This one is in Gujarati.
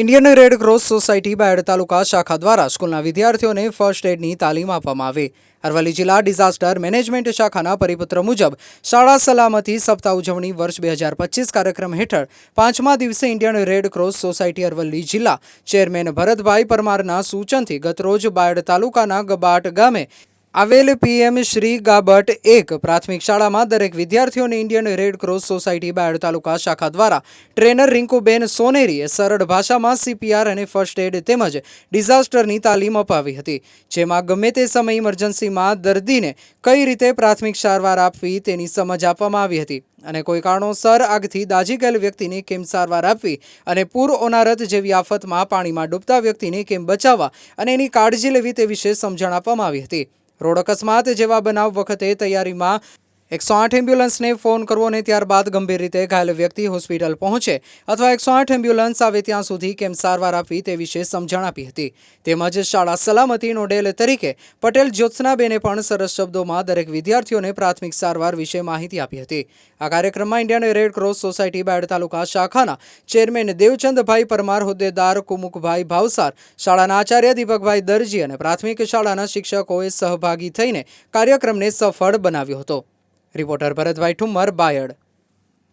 Indian red cross society Bayad taluka શાખા દ્વારા સ્કૂલના વિદ્યાર્થીઓને ફર્સ્ટ એડની તાલીમ આપવામાં આવી. અરવલ્લી જિલ્લા ડિઝાસ્ટર મેનેજમેન્ટ શાખાના પરિપત્ર મુજબ, શાળા સલામતી સપ્તાહ ઉજવણી વર્ષ બે હજાર પચીસ કાર્યક્રમ હેઠળ પાંચમા દિવસે Indian red cross society Aravalli જિલ્લા ચેરમેન ભરતભાઈ પરમારના સૂચનથી ગતરોજ બાયડ તાલુકાના ગબાટ ગામે આવેલ પીએમ શ્રી ગાબટ એક પ્રાથમિક શાળામાં દરેક વિદ્યાર્થીઓને Indian red cross society Bayad taluka શાખા દ્વારા ટ્રેનર રિંકુબેન સોનેરીએ સરળ ભાષામાં સીપીઆર અને ફર્સ્ટ એડ તેમજ ડિઝાસ્ટરની તાલીમ અપાવી હતી, જેમાં ગમે તે સમય ઇમરજન્સીમાં દર્દીને કઈ રીતે પ્રાથમિક સારવાર આપવી તેની સમજ આપવામાં આવી હતી અને કોઈ કારણોસર આગથી દાઝી ગયેલ વ્યક્તિને કેમ સારવાર આપવી અને પૂર ઓનારત જેવી આફતમાં પાણીમાં ડૂબતા વ્યક્તિને કેમ બચાવવા અને એની કાળજી લેવી તે વિશે સમજણ આપવામાં આવી હતી. રોડ અકસ્માત જેવા બનાવ વખતે તૈયારીમાં એકસો આઠ એમ્બ્યુલન્સને ફોન કરવો અને ત્યારબાદ ગંભીર રીતે ઘાયલ વ્યક્તિ હોસ્પિટલ પહોંચે અથવા એકસો આઠ એમ્બ્યુલન્સ આવે ત્યાં સુધી કેમ સારવાર આપવી તે વિશે સમજણ આપી હતી. તેમજ શાળા સલામતી નોડેલ તરીકે પટેલ જ્યોત્સનાબેને પણ સરસ શબ્દોમાં દરેક વિદ્યાર્થીઓને પ્રાથમિક સારવાર વિશે માહિતી આપી હતી. આ કાર્યક્રમમાં Indian red cross society Bayad taluka શાખાના ચેરમેન દેવચંદભાઈ પરમાર, હોદ્દેદાર કુમુકભાઈ ભાવસાર, શાળાના આચાર્ય દીપકભાઈ દરજી અને પ્રાથમિક શાળાના શિક્ષકોએ સહભાગી થઈને કાર્યક્રમને સફળ બનાવ્યો હતો. રિપોર્ટર ભરતભાઈ ઠુમ્મર બાયડ.